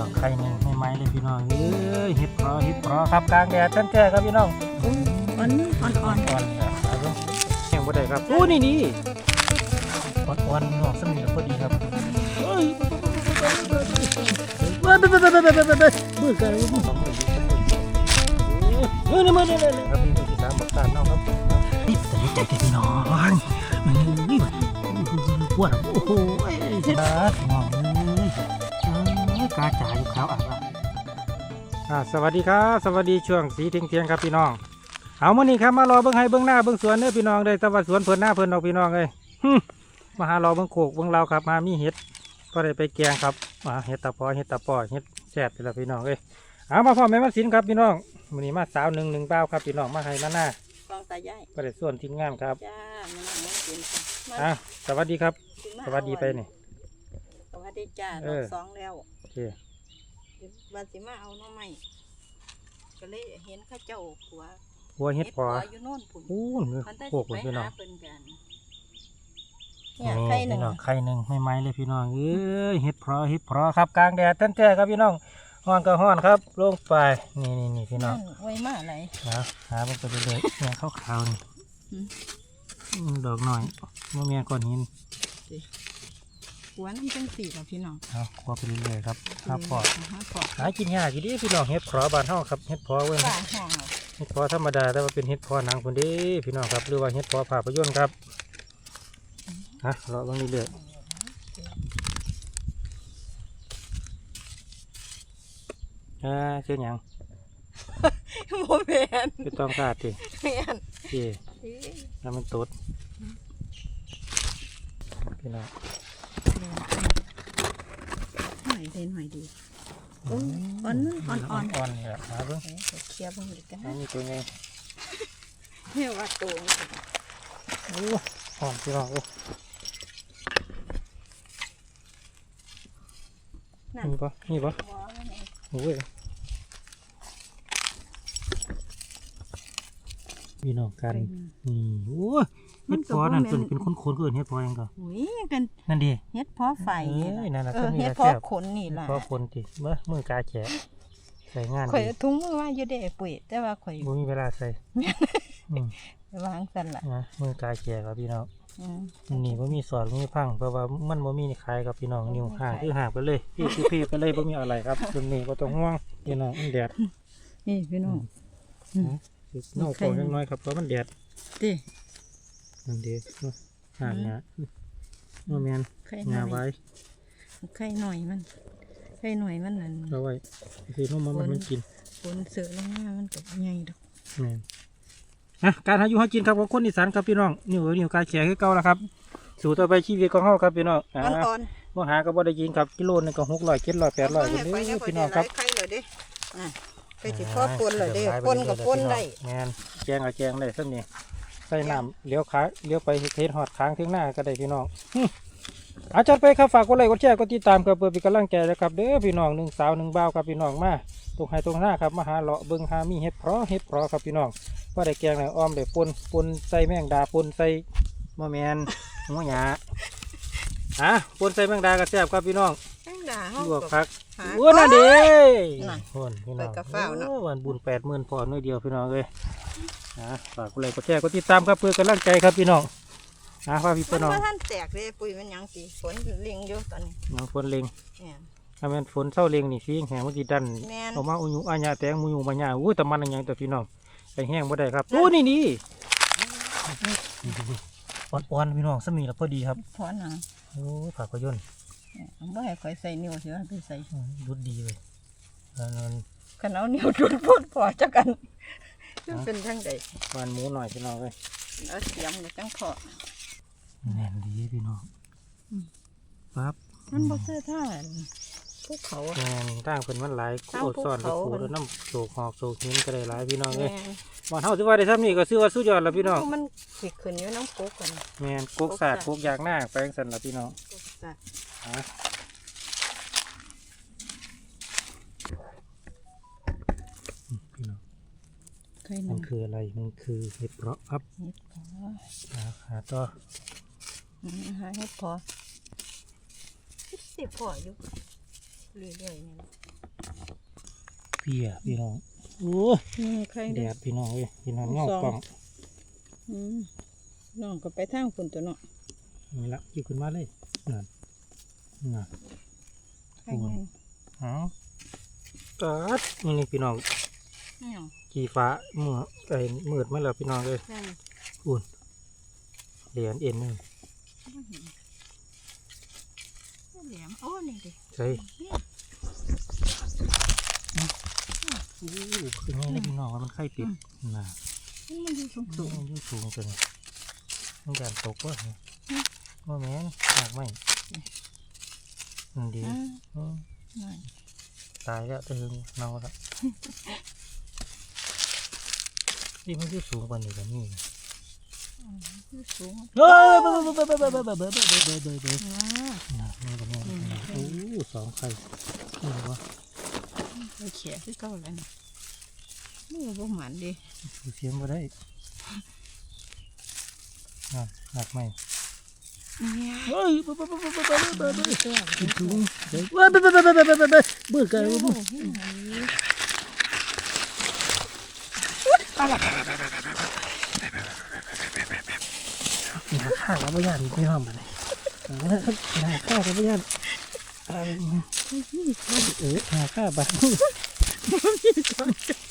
น้องไข่หนึ่งไม่ไม้เลยพี่น้องเอ้ยเห็ดเพราะเห็ดเพราะครับกลางแดดท่านแจ้ครับพี่น้องอ่อนอ่อนอ่อนอ่อนๆครับเอาเบิ่งแห้งบ่ได้ครับโอ้นี่นี่อ่อนๆน้องสมีพอดีครับเอ้ยเบ้อเบ้อเบ้อเบ้อเบ้อเบ้อเบ้อเบ้อเบ้อกันสองมือเออนี่มาเนี่ยครับนี่คือสามบักตาลเนาะครับนี่แต่นี่ใจแกพี่น้องนี่ปวดโอ้โหเจ็บมองเลยกาจ่ายอยู่ขาวอะอ่าสวัสดีครับ สวัสดีช่วงสีเทียงๆครับพี่น้อง เอามื่อนี้ครับมารอเบิ้งให้เบิ้งหน้าเบิ้งสวนเด้อพี่น้องได้แต่ว่าสวนเพิ่นหน้าเพิ่นออกพี่น้องเลยหึมาหารอเบิ้งโขกเบิ้งเราครับ มามีเห็ดก็ได้ไปแกงครับมาเห็ดตะพอเห็ดตะปอเห็ดแซ่บไปแล้วพี่น้องเอ้ยเอามาพ่อแม่มาสินครับพี่น้องมื่อนี้มาสาวหนึ่งหนึ่งเบ้าครับพี่น้องมาให้มาหน้ากองตายายก็ได้ส่วนทีมงานครับจ้ามันนั่งไม่กินค่ะอะสวัสดีครับถึงมาสวัสดีไปนี่สวัสดีจ้าเอรออบสองแล้วโอ เควันสิมาเอาหน้องใหม่ก็เลยเห็นเข้าเจ้าขัวหัวเห็ดพออยู่โน่นผุนอู้เนื้อมันได้โขกสิเลยไปพี่น้อหางเพิ่นกันเนี่ยไข่หนึ่งพี่น้องไข่หนึ่งไม่ไม้เลยพี่น้องเอ้ยเห็ดเพราะเห็ดเพราะครับกลางแดดท่านแจ้ครับพี่น้องห้อนก็ห้อนครับลงไปนี่นี่นี่พี่น้องนั่นไว้มาอะไรหาหามันไปเลยๆเนี่ยขาวขาวๆนี่อืมอืมดอกหน่อยมื่เมียก้อนหินขั วนั่นจังสี่กับพี่น้องเอาครัวไปเรื่อยๆครับหาพอหาพอหากินยากอยู่ดิพี่น้องเห็ดเพราะบานเฮาครับเห็ดเพราะเว้ยฝ่าห้องเอาเห็ดเพราะธรรมดาแต่ว่าเป็นเห็ดเพราะหนังคนเดีพี่น้องครับหรือว่าเห็ดเพราะภาพยนตร์ครับฮะเราต้องเรื่อยๆอ่าเชื่อหยังโมเมนคือต้องกาดสิแมนพี่แล้วมันตดพี่น้อง หน่อยได้หน่อยดีโอ้ยอ่อนอ่อนอ่อนอ่อนๆนี่แหละหาเบิ่งเอ้ยเคลียร์เบ้างดีกันอันนี้ตัวไงเรียกว่าตัวนี่โอ้หอมพี่น้องโอ้นั่นมีปะมีปะหัวมันเองโอ้ยพี่น้องกันนี่โอ้ ยเฮ็ดพอนั่นเป็นเป็นคนๆก็เอิ้นเฮ็ดพอยังก็อุ้ยกันนั่นดิเฮ็ดเพอไฟเอ้ยนั่นน่ะเอก็อมีเฮ็ดละเพอแซ่บ ขนนี่ล่ะพอคนติเมื่อมือกาแฉะใส่งานข่อยดีเอาถุงมือว่าอยู่เด้ปุ๋ยแต่ว่าข่อยบ่มีเวลาใส่อืมวางสั่นล่ะนะมือกาแฉะครับพี่น้องอืมอันนี่บ่มีสอดบ่มีพังเพราะว่ามันบ่มีขายกับพี่น้องนิ้วห่างคือห่างไปเลยพี่คือพี่ไปเลยบ่มีอะไรครับตรงนี้บ่ต้องห่วงพี่น้องมันแดดนี่พี่น้องคือเน่าโตจังน้อยครับเพราะมันแดด ติ นั่นเด้เนาะห่างเนี่ยบ่แม่นไข่หหน่ญ้าอยไว้ไข่หน่อยมันไข่หน่อยมันนั่นเอาไว้สินุ่มมันมันกินฝนเสือลงมามันก็ใหญ่ดอกแม่นนะการหาอยู่หากินครับของคนอีสานครับพี่น้องนิ้วนิ้วกาแฉะคือเก่าแล้วครับ สู่ต่อไปชีวิตของเฮาครับพี่น้องอ่าอ่อนบ่หาก็บ่ได้กินครับกิโลหนึงก็600 700 800ๆพุ่นเด้อพี่น้องครับไข่เลยเด้อะไปสิพอปนเลยเด้ปนกับปนได้แม่นแกงกับแกงได้ซั่นนี่ ใส่น้ำเลี้ยวขาเลี้ยวไปเทศฮอดค้างถึงหน้าก็ได้พี่น้องหึอาจัดไปครับฝากกดไลค์กดแชร์กดติดตามครับเพื่อเป็นกำลังใจนะครับเด้อพี่น้องหนึ่งสาวหนึ่งบ่าวครับพี่น้องมาตรงไห้ตรงหน้าครับมาหาเลาะเบิ่งหามีเห็ดเพราะเห็ดเพราะครับพี่น้องว่าได้แกงได้อ้อมได้ปนปนใส่แมงดาปนใส่มะแมนหัวหยาอะปนใส่แมงดากระแซบครับพี่น้องแห้งด่าเฮาลวกพักหาโอ้นั่นเด้นั่นโอนพี่น้องไปกับฟ้าวเนาะโอ้วันบุญแปดหมื่นพอหน่อยเดียวพี่น้องเลย อะฝากกดไลค์กดแชร์กดติดตามครับเพื่อกำลังใจครับพี่น้องอะฝากพี่มัพี่นน้องว่าท่านแตกเลยปุ๋ยมันหยังสิฝนเลี้ยงอยู่ตอนนี้น้องฝนเล็งเนี่ย ถ้าแม่นฝนเศร้าเล็งนี่สิแห้งมันสิดันแม่น ออกมาอุยุอาญาแตงมุยุมาญาอู้แต่มันอันหยังแต่พี่น้องไอ้แห้งบ่ได้ครับโอ้นี่นี่อ่อนๆพี่น้องสมีแล้วพอดีครับพอหนังโอ้ฝากกระยนต์บ่ให้ข่อยใส่นิ้วสิว่าไปใส่อืมรุดดีเลยอันนั้นคันเอานิ้วจุดพูดพอจักกันมัน เป็นจังไดวานหมูหน่อยพี่น้องเลยเอาเสียมแล้วจังพอแน่นดีพี่น้องอืมปั๊บมันบ่คือท่าภูเขาแม่นตั้งเพิ่นมันหลายตั้งโอดซ่อนภูตะเขาปูแล้วน้ำโศกหอกโศกหินก็ได้หลายพี่น้องเลแม่ยบ่เฮาสิว่าได้ซ้ำนี่ก็ซื้อว่าสุดยอดแล้วพี่น้องมันสิขึ้นอยู่น้ำปุ๊กกันแม่นกกสาดกกยางหน้าแปลงสันละพี่น้อง ปุ๊กจ้ะ ฮะอืมพี่น้อง เคยมันนำคืออะไร มันคือเห็ดเพราะครับเฮ็ดพอหาหาต่ออืมหาเฮ็ดพอสิพออยู่เรื่อยๆนี่เพียพี่น้องโอ้ยอืมใครแดเด้อ ดพี่น้องเอ้ยพี่น้องเงาสอง กล่องอืมน้องก็ไปทางคุณตัวเนาะนี่ละขี่ขึ้นมาเลยนั่นนั่น ใครแม่น เอาตัดนี่นี่พี่น้องเนี่ย ขี่ฟ้าเมื่อไอ้มืดมาแล้วพี่น้องเลยใช่อุ่นเหรียญเอ็นหนึ่งแหลมโอ้นี่ดิใช่โอ้คือไงนะพี่น้องว่ามันไข่ติดน่ะนี่มันอยู่สูงสูสูงงยิ่งสูงจังมันการตกวะเนี่ยว่าแม่นอยากไหมนั่นดีอ่าอืมนั่นตายแล้วตึงเน่าแล้ว นี่มันอยู่สูงกว่านี้กันนี่อืมอยู่สูงเฮ้ยเบ้อเบ้อเบ้อเบ้อเบ้อเบ้อเบ้อเบ้อเบ้อเบ้อเบ้ออ่าน่ะนี่ก็แม่นโอ้สองไข่นี่วะไปแขะคือเก่าแล้วนี่มือบ่หมันดิดูเสียงมาได้น่ะหนักไหมเนี่ยเฮ้ยเบ้อเบ้อเบ้อเบ้อเบ้อเบ้อเบ้อตัวสูงเฮ้ยเบ้อเบ้อเบ้อเบ้อเบ้อเบ้อเบ้อเบ้อเบ้อกันโอ้โหาข้าวแล้วไม่ยานไม่ห้ามมาเลยหาข้าวแล้วไม่ยานเออหาข้าวบ้าง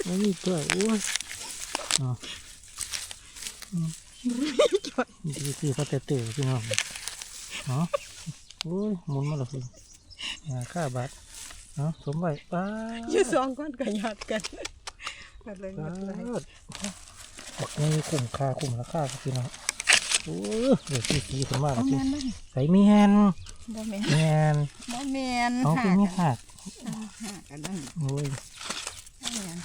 ไม่มีตัวอ้ยอ๋อนี่คือพัตเตอพี่น้องอ๋อโอ้ยมุนมาแล้วคือหาข้าวบัดเนาะสมบัติป้าอยู่สองคนก็หยอดกัน กันเลยหมป้าดเลยบอกนี่คุ้มค่าคุ้มราคาครับพี่น้องโอ้ยเดี๋ยวสีสีขึ้นมาแล้วบ่สิแม่นนั่นใส่เมียนบ่แม่นเมียนบ่แม่นเอาคือมีหักหากันนั่นโอ้ยบ่แม่น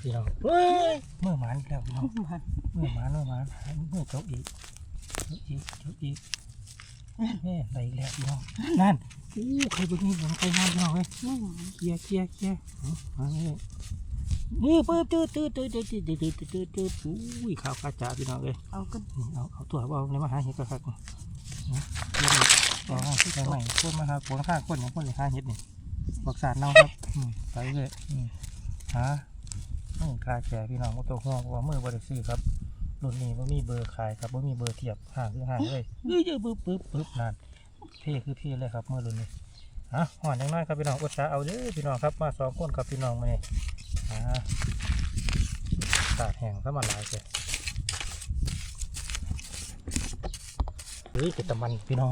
พี่น้องเฮ้ยเมื่อหมานอีกแล้วพี่น้องมันเมื่อหมานเมื่อหมานเมื่อเจ้าอีกเจ้าอีกเจ้าอีกแม่ไปอีกแล้วพี่น้องนั่น อู้ใครเบิ่งนี่ผมใครนอนพี่น้องเว้ยบ่หมันเคลียร์เคลียร์เคลียร์เอามาเลยนี่ปึ๊บตืดตืดตืดตืดตืดตืดตืดตืดตืดอุ้ยขาวกระจ่าพี่น้องเอ้ยเอากันนี่เอาเอาตัวเอาในมาหาเห็ดกระคักนี่นะเรื่องนี้อ๋อที่ไหนใหม่คนมาหาคนข้างคนอย่างคนเลยหาเห็ดนี่บักสารเน่าครับอืมไปเลยอืมหาอืมคาแก่พี่น้องก็ตัวห่วงเพราะว่ามือบริสุทธิ์ครับรุ่นนี้ว่ามีเบอร์ขายครับว่ามีเบอร์เทียบห่างคือห่างเลยเอ้ยเยอะปึ๊บปึ๊บปึ๊บนั่ นเท่คือเท่เลยครับเมื่อรุ่นนี้ฮะห่อนยังน้อยครับพี่น้องอดสาเอาเด้อพี่น้องครับมาสองคนครับพี่น้องมาเนี่ยอ่าตากแห้งซะมาหลายเลยเฮ้ยเจดแตะมันพี่น้อง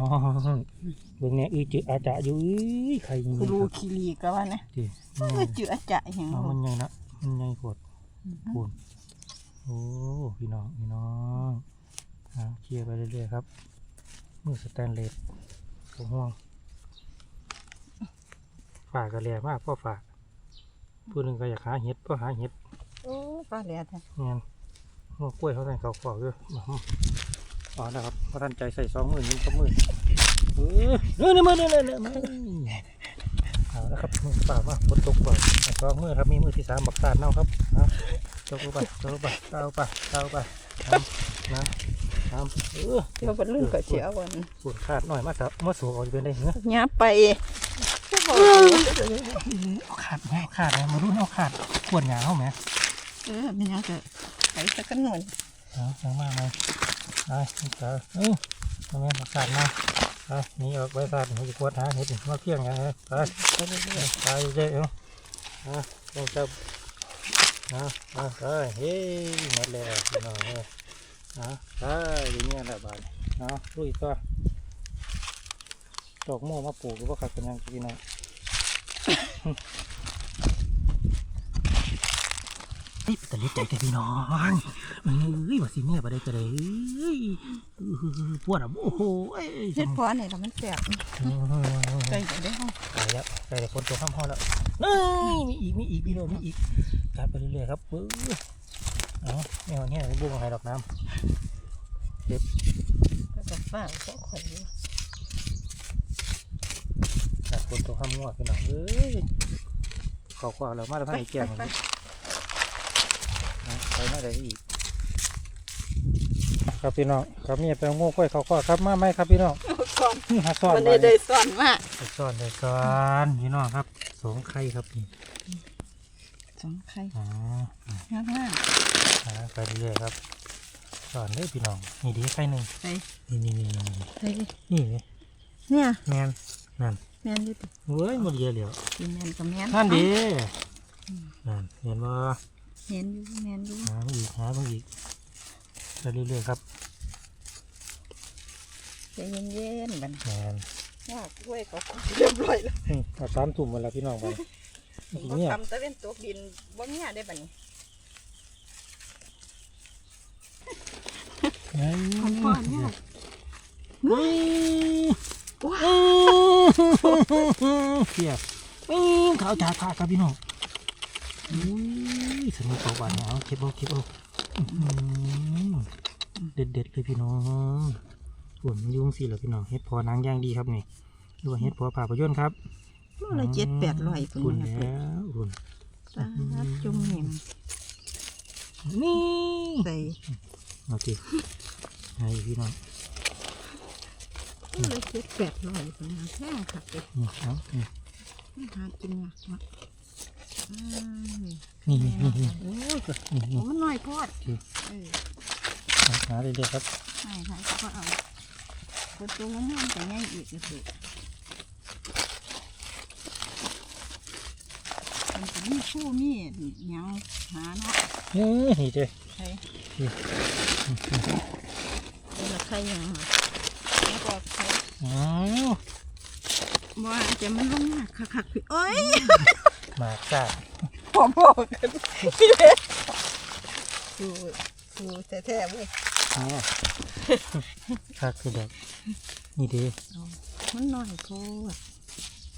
เบิ่งเนี่ยอือจืออาจะอยู่เอ้ยใครยิงกูรูคิรีก็ว่านะจีเออจืออาจะหยังเอาบ่มันใหญ่นะมันใหญ่ปวดปวดโอ้พี่น้องพี่น้องหาเคลียร์ไปเรื่อยๆครับมือสแตนเลส ผมห่วงฝากกันแลมากพ่อฝากผู้หนึ่งก็อยากหาเห็ดก็หาเห็ดโอ้ปลาแหลดอะเงี้ยหัวกล้วยเขาใส่เขาขอกด้วยมาอ๋อนะครับพอท่านใจใส่สองมือยิ้มสองมือเออเออนี่มือนี่เลยมาเอาแล้วครับมือเปล่ามาฝนตกก่อนสองมือครับมีมือที่สามบักตาดเน่าครับนะตกลงไปตกลงไปเต้าไปเต้าไปน้ำ น้ำน้ำเออเดี๋ยวบ่ลืมก็สิเอาวันปวดขาดหน่อยมาสับมาสูงเอาเป็นได้เหรอหยาไปก็บอกเอาขาดไหมเอาขาดไหมมารุ่นเอาขาดปวดหยาเขาไหมเออมันยังก็ไปสักกันหน่อยเอายังมากไหมไปนี่เจอเออทำไมบักตาดมาไปหนี่ออกไปตาดหัวจะปวดหาเห็ดมาเพียงยังไงไปไปเรื่อยไปเรื่อยๆเอาอะลงจับนะมาไปเฮ้ยหมดแล้วพี่น้อง เอ้ยนะไปอย่างเงี้ยแหละบาดเอาลุยต่อดอกโม่มาปลูกหรือว่าขัดกันยังพี่น้องเฮ้ยแต่เล็กใจกันพี่น้องเอ้ยว่าสิเนี่ยบ่ได้ก็ได้เอ้ยปวดอะโอ้โหเอ้ยๆเฮ็ดพอนี่ล่ะมันแซ่บใจจะได้ห้องไปแล้วไปแต่คนตัวข้ามห้องแล้วเอ้ยมีอีกมีอีกพี่โนมีอีกกัดไปเรื่อยๆครับปื้อ เอาไม่เอาเนี่ยบุ้งอะไรดอกน้ก็กับฟ้าก็ข่อยอยู่ำกัดคนตัวข้ามงวดพี่น้องเอ้ยขอขวาเรามาแล้วพันอีกแก้มไปไปมาได้อีกครับพี่น้องครับมีไปเอาโง่กล้วยเขาขวาครับมาไหมครับพี่น้องโอ้ก่อนนี่หาซ่อนมันไว้ได้ได้ซ่อนมากได้ซ่อนได้ซ่อนพี่น้องครับสองไข่ครับนี่ สองไข่อ๋องามมากหาไปเรื่อยๆครับซ่อนได้พี่น้องนี่ดีไข่หนึ่งไปนี่นี่นี่นี่ไปนี่นี่เนี่ยแมนนั่นแม่นอยู่ติเว้ยหมดเยอะแล้วกินแม่นกับแม่นนั่นดีนั่นเห็นว่าเห็นอยู่แม่นอยู่หาอีกหาบางอีกไปเรื่อยๆครับใจเย็นๆบัดแมนว่าด้วยเขาเรียบร้อยแล้วอืมเอาสามถุ่มมาแล้วพี่น้องไปบ่ที เนี่ยทำตะเวนตกดินบ่เมียได้บัดนี้ไอ้ของพ่อเนี่ยเฮ้ยว้าเพียบอื้อขาวจ่าขาครับพี่น้องอุ้ยสนุกกว่าเนี่ยเอาเก็บเอาเก็บเอาอื้อหือเด็ดเด็ดๆเลยพี่น้องส่วนมันยุ่งสิเหรอพี่น้องเฮ็ดพอนางย่างดีครับนี่ดูว่าเฮ็ดพอป่าประยนต์ครับ โลละเจ็ดแปดร้อยคุพุ่ณนนะเพิ่นแล้วคุณสาดจุ่มหิมนี่ใส่โอเคให้พี่น้องโลละเจ็ดแปดร้อยพุ่นนะแพงคักเลยนี่เอานี่หากินยากมากอ้ายนี่นี่นี่นี่โอ้ยนี่โอ้นี่มันน้อยโพอดโอเคเออ หาเรื่อยๆครับไม่ค่ะก็เอาตัวตัวงามๆแต่ง่ายอีกก็คือมันจะ มีคู่มีหยังหาเนาะเฮ้ยนี่เจ้ใช่นี่เป็นละใครยังมาแล้วก็ใครอ้าวว่าจะมันลงมากคักๆพี่โอ้ยหมากจ้าพอบอกกันพี่เล็กดูดูแท้ๆเว้ยเนี่ยคักคือแบบนี่เดีมันน้อยโพด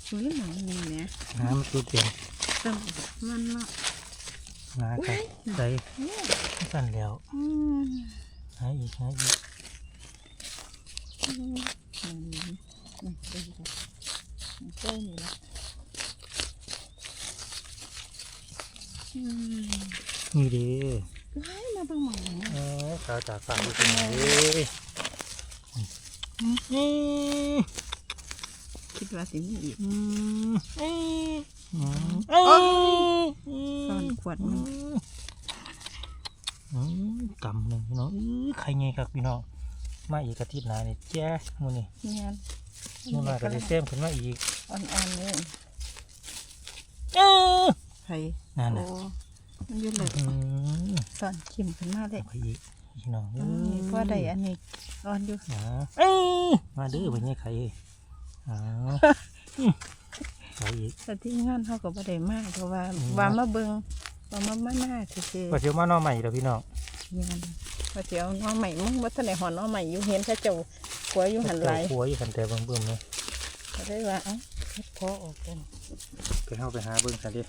สวยหนังนี่เนี่ยน้ำตัวเต็ม ตั้งมันเนาะหาครับใส่เนี่ยสั่นแล้วอืมหาอีกหาอีกอืมอืมนี่เป็นไงมันเจ้านี่ละอืมนี่เดีไล่มาเบางหมองนะเออขาวจากฝากอยู่ตรงไหนนี่คิดว่าสิมีอีก อืมเอ้ยอืมเอ้ยซ่อนขวดมันอืมกำหนึ่งพี่น้องอื้อใครไงครับพี่น้องมาอีกอาทิตย์หน้านี่แจ้มูนี่เนี่ยมูมาก็ได้เซมขึ้นมาอีกอ่อนๆเลยเอ้ยไผ่นั่นโอ้น่ะมันอยืดเลยอืมซ่อนขิมขึ้นมาเลยเอาไปอีกพี่น้องอืมเพราะใดอันนี้อ่อนอยู่อ่าเอ้ยมาเด้อไปเนี่ยใครเอ้ ยอ้าวอืมไปอีกแต่ที่งานเขาก็บ่ได้มากเพราะว่าอืมว่ามาเบิ่งว่ามามาหน้าซื่อว่าเชียวมาหน้อใหม่แล้วพี่น้องๆงานว่าสิเอาน้อใหม่มึงบ่ทันได้หอนน้อใหม่อยู่เห็นเขาเจ้าขัวอยู่หันหลายหัวอยู่กันแต่เบิ่มๆเนาะก็ได้ว่าเอ้าเฮ็ดพอออกกันไปเข้าไปหาเบิ่งกันดิ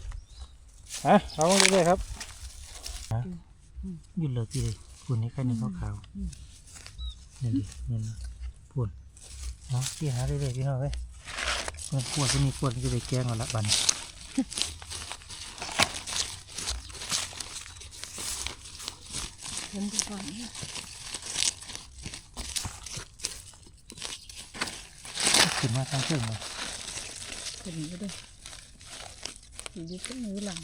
ฮะเอาเรื่อยๆครับฮะหยุดเลยพี่เลยคุณนี่แค่นี้ขาวๆนี่ดินี่นะพูดเอาพี่หาเรื่อยๆพี่น้องเว้ย เงินขวดตัวนี้ขวดจะไปแกงเอาละบันเห็นดีกว่านี่ขึ้นมาทางเครื่องเลยขึ้นอยู่เด้อสิอยู่ตรงนี้หลัง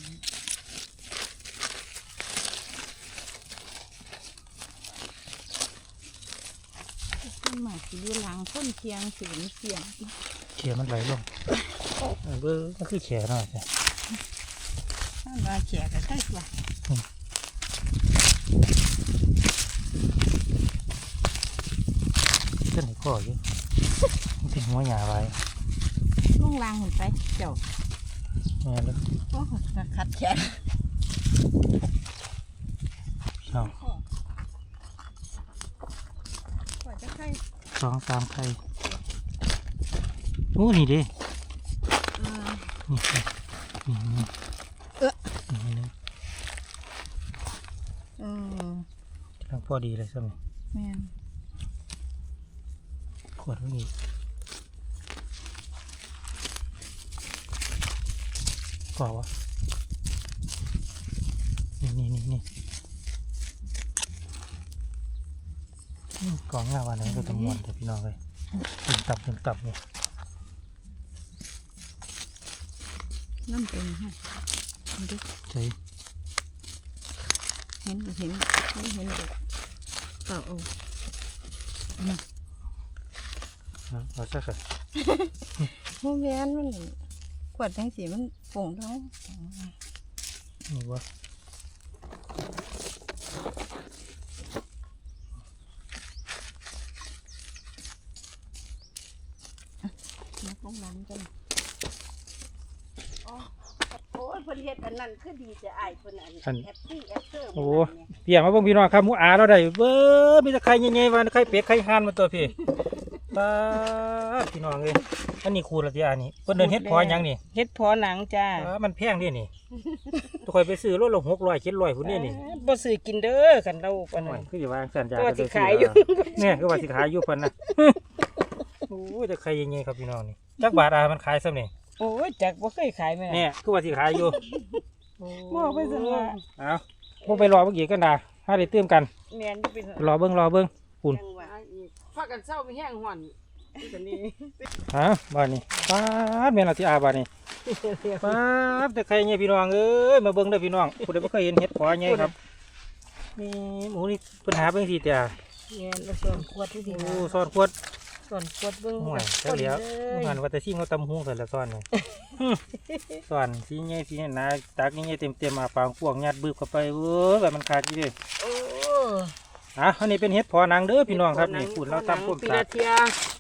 ขึ้นมาสิอยู่หลังคนเคียงเสียงเสียงเขียมันไหลลงเออเบอร์ก็คือแขนหน่อยจ้ะนั่นว่าแขกก็ใช่ว่าเส้นไหนข้ออยู่มันเป็นหัวหยาไว้ลงลางเห็นไปเจ้าแม่นเลยโอ้ขัดแขนพี่น้องกว่าจะใครสองสามไข่โอ้นี่ดิเออนี่นี่นี่เอ๊ะนี่นี่เออทั้งพอดีเลยใช่ไหมแม่นขวดไว้อีกก่อวะนี่นี่นี่นี่อืมกล่องงาวันนี้ก็ต้องมวนแต่พี่น้องเลยตึงตับตึงตับนี่ น้ำเป็นให้ดูใช่เห็นก็เห็นไม่เห็นก็เปล่าเอาเอาซะค่ะโมแมนมันขวดจังสีมันโป่งท้องนี่วะ นักลงน้ำกันโอ้ยเพิ่นเฮ็ดอันนั้น คือดีจะอายเพิ่นอันแอปปี้แอปเซอร์โอ้เปี่ยมาเบิ่งพี่น้องครับหมูอาเราได้เบ้อมีแต่ไข่ใหญ่ๆวันไข่เป็ดไข่ห่านมาตัวพี่ป้าดพี่น้องเอ้ยอันนี้คูละที่อันนี้เพิ่นเดินเฮ็ดพอหยังนี่เฮ็ดพอหนังจ้าอ่ามันแพงเดินี่ตัวข่อยไปซื้อโลละหกร้อยเจ็ดร้อยพุ่นนี่นี่บ่ซื้อกินเด้อกันเราปานโอ้นั้ยนคืออย่าว่าสัญญาก็ว่าสิขายอยู่เนี่ยคือว่าสิขายอยู่เพิ่นนะโอ้ยแต่ใครยังไงครับพี่น้องนี่จักบาทอามันขายซ้ำนี่โอ้ยจักบ่เคยขายแม่เนี่ยคือว่าสิขายอยู่ บอกไปซั่นว่าเอาพวกไปรอเมื่อกี้กันดาถ้าได้เติมกันแม่นอยู่เป็นรอเบิ่งรอเบิ่งคุณจังหวะอีกพากันเศร้าไปแห้งห่อนจังนี้ฮะบ้านนี้ป้าดแม่นเราที่อาบ้านนี้ป้าดแต่ใครเนี่ยพี่น้องเอ้ยมาเบิ่งเด้อพี่น้องผู้ใดบ่เคยเห็นเห็ดขอไงครับนี่หมูนี่ปัญหาเบิ่งสิจ้ะแม่นแล้วส่วนขวดที่สิโอ้ซ่อนขวด ส่วนขวดเบิ่งห่วยเจ้าเหลียวมันว่าแต่ซิ่งเขาตำหูกันละซ่อนเลยซ่อนสีใหญ่สีหนาตักใหญ่ๆเต็มๆมาปางพวกยัดบึบเข้าไปเว้ยแบบมันขาดอยู่เด้โอ้อะอันนี้เป็นเห็ดพอนางเด้อพี่น้องครับนี่ฝุ่นเราตำพ่มปีสาละดเทีย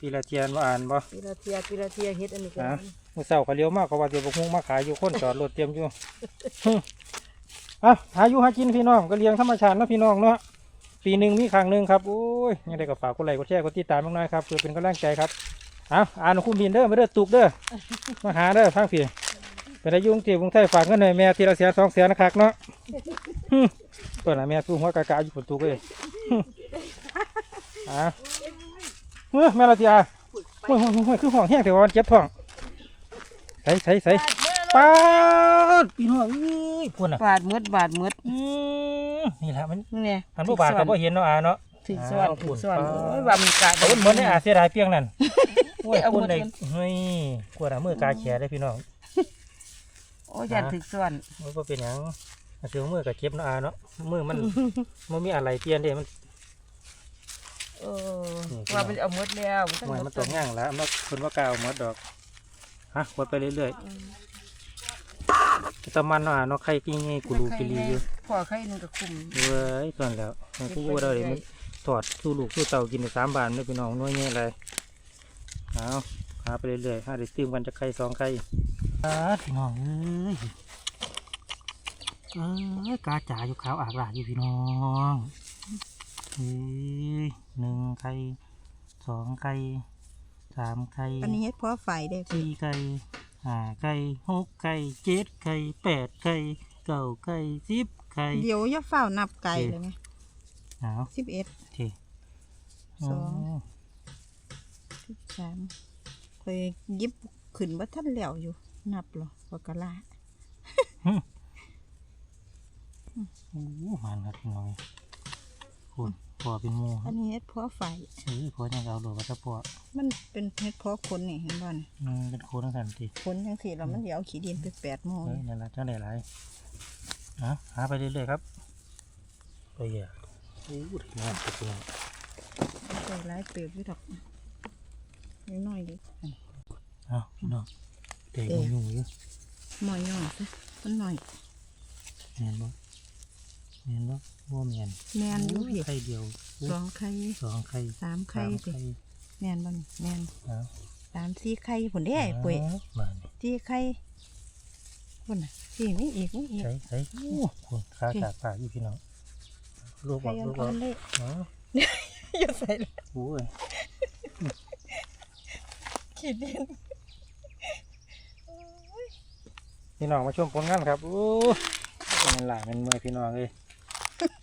ปีละเทียนว่าอ่านบ่ปีละเทียปีละเทียเฮ็ดอันนี้ก็อะมื่อเช้าเขาเลี้ยวมากเขาว่าเดี๋ยวบกฮุงมาขายอยู่คนจอดรถเตรียมอยู่อะหาอยู่หากินพี่น้องก็เลี้ยงธรรมชาติเนาะพี่น้องเนาะ ปีหนึ่งมีครั้งหนึ่งครับโอ้ยยังได้ก็ฝากกดไลค์กดแชร์กดติดตามมากน้อยครับเพื่อเป็นกำลังใจครับเอ้าอ่านคุณบินเด้อมาเด้อตุกเด้อมาหาเด้อฟังพี่ไปได้ยุ่งจีบกรุงไทยฝากเงินหน่อยแม่ทีละเสียสองเสียนะครับเนาะหึเปิดหน้าแม่สู้หัวกากาอยู่ฝนตุกเลยหึอะเฮ้ยแม่ละทีอาโอ้ยโอ้ยโอ้ยคือห่องแห้งแต่ว่ามันเจ็บท้องใส่ใส่ใส่ป้าดพี่น้องเอ้ยพวนอะบาดมืดบาดมืดอืม นี่แหละมันนี่อันผู้บาดก็บ่เห็นเนาะอาเนาะถึงสวรรค์อ้าวถึงสวรรค์ปวดโอ้ยว่ามันกะเอาเหมือนได้อาเสียดายเปียงนั่นโอ้ยเอาคนหมดได้เลยเฮ้ยกลัวดามือกาแขนได้พี่น้องโอ้ยยันถึงสวรรค์มันก็เป็นหยังอาเสียมือก็เจ็บเนาะอาเนาะมือมันมันมีอะไรเปลี่ยนเด้มันเออว่ามันเอาหมดแล้วมวยมันตกย่างแล้วมันคนว่ากาวหมดดอกฮะกดไปเรื่อยๆแตะมันเนาะอาเนาะใครกินไงกูรูกิลีอยู่พอไข่นึงก็คุมเว้ยส่วนแล้วมันกูว่าเราเดี๋ยวมันถอดสู้ลูกสู้เต่ากินไปสามบาทเลยพี่น้องน้อยเงี้ยอะไรเอาหาไปเรื่อยๆหาได้ตื้มกันจะไข่สองไข่อ่าพี่น้องเอ้ยเอ้ยกาจ๋าอยู่ขาวอาบลาอยู่พี่น้องเฮ้ยหนึ่งไข่สองไข่สามไข่อันนี้เฮ็ดเพราะไฟได้สี่ไข่ ห้าไข่หกไข่เจ็ดไข่แปดไข่เก้าไข่สิบไข่ เดี๋ยวอย่าเฝ้านับไก่เลยไหมเอาสิบเอ็ด โอเคสองสิบสามเคยยิบขึ้นว่าท่านแล้วอยู่ นับเหรอปากกะลาโอ้โหมันครับพี่น้องคุณพอเป็นหมูคอัรับนนี้เฮ็ดเพราะไฟเฮ้ยพอยังเอาโดดวัตพอ มันเป็นเฮ็ดเพราะคนนี่เห็นบ่นอืมเป็นโคนทั้งสันติคนจังสี่เรามันเดี๋ยวเอาขี้ดินไปแปดโมงเฮ้ยนั่นละจังได้หลายอะหาไปเรื่อยๆครับไปเหี้ยโอ้โหงามสุดเลยใส่ร้ายเติบอยู่ดอกน้อยๆดิเอาพี่น้องเตะยุ่งๆอยู่หมอยย่อซะมันหน่อยเมียนบ่เมียนบ่บ่เมียนแมนอยู่พี่ไข่เดียวสองไข่สองไข่สามไข่สามสิไข่ แมนบ่นแมนเอาสามสี่ไข่ผลเด้ปุ๋ยเอามานี่สี่ไข่คนน่ะสี่ไม่อีกไม่อีกใส่ใส่โอ้ คุณขาขาดปากอยู่พี่น้องลูกบไข่อกลูกบอ่ออกนๆเลยเนาะอย่าใส่เลยโอ้ยขี้ดินพี่น้องมาชมผลงานครับโอ้มันหลายมันเมื่อยพี่น้องเลย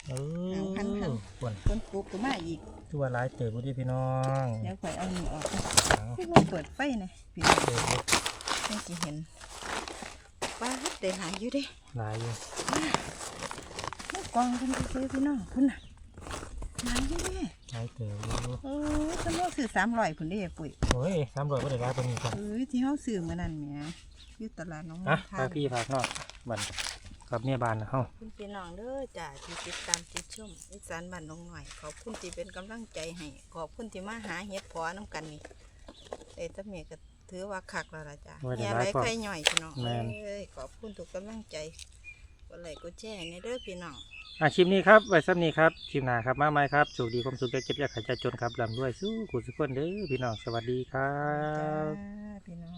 เออปวดคนปลูกก็มาอีกตัวร้ายเติบบุดีพี่น้องเดี๋ยวข่อยเอานี่ออกนะเอาพี่มันเปิดไฟนะพี่น้องเติบบุไม่สิเห็นป้าดได้หลายอยู่เด้หลายอยู่มันกองกันไปซื้อพี่น้องคุณน่ะหลายอยู่เด้หลายเต๋ออยู่เออฉันว่าซื้อสามร้อยพุ่นเด้ปุ๋ยโอ้ยสามร้อยก็ได้ร้ายตัวนี้ก่อนเออที่เฮาซื้อมื้อนั้นแหมอยู่ตลาดน้องอะทาพาพี่พาน้องบัน กับเมียบานนะเฮาคุณพี่น้องเด้อจ้าที่ติดตามติดชมอีสานบ้านน้องหน่อย ขอบคุณที่เป็นกำลังใจให้ ขอบคุณที่มาหาเฮ็ดพอน้ำกันนี่เอ้ยตะเมียก็ถือว่าคักแล้วล่ะจ้าไว้เฮียได้ไรร้ายกว่าใครย่อยพี่น้องแม่นเอ้ยขอบคุณทุกกำลังใจก็ไลค์ก็แชร์ในเด้อพี่น้องอะคลิปนี้ครับไว้ซ้ำนี้ครับคลิปหน้าครับมาใหม่ครับสุขดีความสุขจะเก็บอยากขายใจจนครับลำด้วยสู้กุศลคนเด้อพี่น้องสวัสดีครัจ้าบพี่น้อง